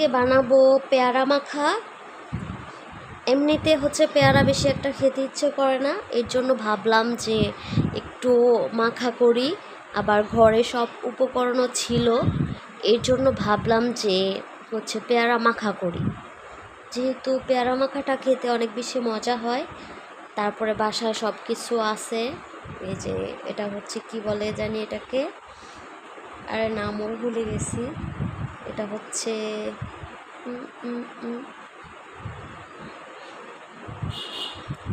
আজকে বানাবো পেয়ারা মাখা। এমনিতে হচ্ছে পেয়ারা বেশি একটা খেতে ইচ্ছে করে না। এর জন্য ভাবলাম যে একটু মাখা করি। আবার ঘরে সব উপকরণও ছিল। এর জন্য ভাবলাম যে হচ্ছে পেয়ারা মাখা করি। যেহেতু পেয়ারা মাখাটা খেতে অনেক বেশি মজা হয়, তারপরে বাসায় সব কিছু আছে। এই যে এটা হচ্ছে কি বলে জানি এটাকে? আরে নামও ভুলে গেছি। এটা হচ্ছে।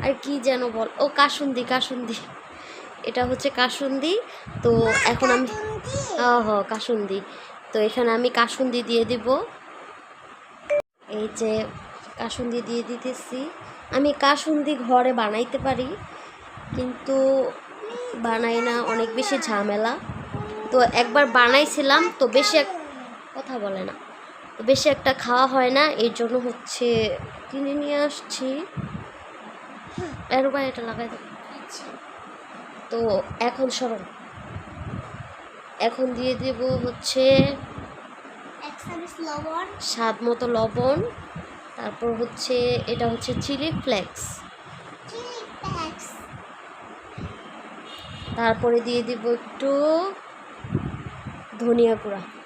আর কি যেন বল ও কাসুন্দি কাসুন্দি। এটা হচ্ছে কাসুন্দি। তো এখন আমি হ কাসুন্দি। তো এখানে আমি কাসুন্দি দিয়ে দিব। এই যে কাসুন্দি দিয়ে দিতেছি। আমি কাসুন্দি ঘরে বানাইতে পারি কিন্তু বানাই না অনেক বেশি ঝামেলা। তো একবার বানাইছিলাম তো বেশি এক কথা বলে না। তো বেশি একটা খাওয়া হয় না এর জন্য হচ্ছে কিনে নিয়ে আসছি। এর এটা লাগাই দেবো তো এখন সরল এখন দিয়ে দেব হচ্ছে লবণ। স্বাদ মতো লবণ। তারপর হচ্ছে এটা হচ্ছে চিলি ফ্লেক্স। Chilli flakes. তারপরে দিয়ে দিব একটু ধনিয়া গুঁড়া।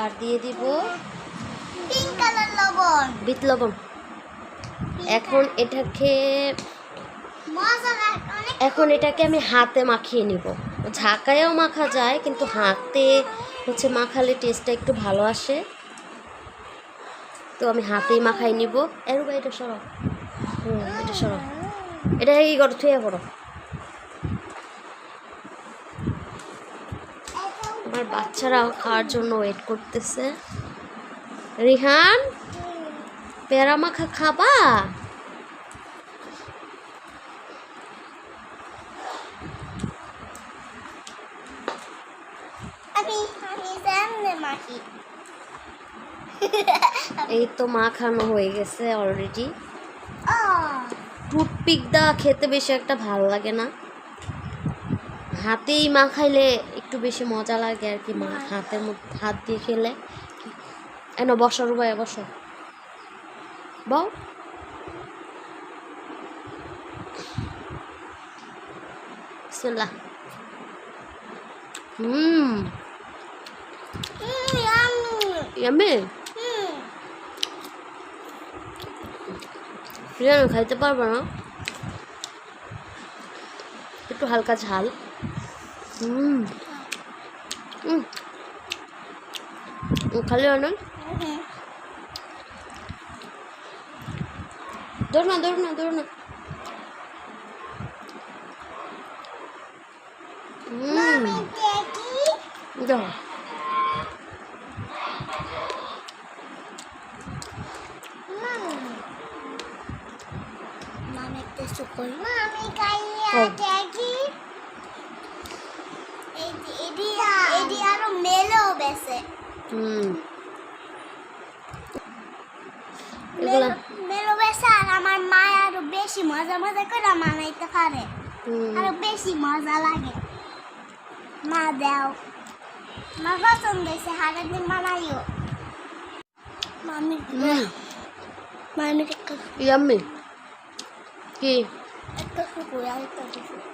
আর দিয়ে দিব লবণ। বিট লবণ। এখন এটাকে এখন এটাকে আমি হাতে মাখিয়ে নিব। ঝাঁকায়ও মাখা যায় কিন্তু হাতে হচ্ছে মাখালে টেস্টটা একটু ভালো আসে। তো আমি হাতেই মাখাই নিব। এর বা এটা সরো হুম এটা সরো এটা কি করো? থুয়ে করো আমার বাচ্চারা খাওয়ার জন্য ওয়েট করতেছে। রিহান পেয়ারা মাখা। খাবা এই তো মাখানো হয়ে গেছে অলরেডি টুথপিক দা খেতে বেশি একটা ভালো লাগে না। হাতেই মাখাইলে একটু বেশি মজা লাগে আর কি মা হাতের মধ্যে হাত দিয়ে খেলে। এন বসো রুবাইয়া বসো। বউ বিসমিল্লাহ। হুম। ইয়ামি হুম। বিরিয়ানি খাইতে পারব না? একটু হালকা ঝাল। খালি অনেক দৌড় না দৌড় না দৌড় না। দাও। মামি একটা সুকই মামি ও। দেখি এডি এডি এডি আরও মেলো বেসে হুম। মেলো বেসে আর আমার মা আরও বেশি মজা মজা করে বানাইতে পারে। আরও বেশি মজা লাগে। মা দাও। মা পছন্দ হয়েছে হারের দিন বানাইও মামি মামি ইয়াম্মি। কি? একটা শুকুর আর একটা শুকুর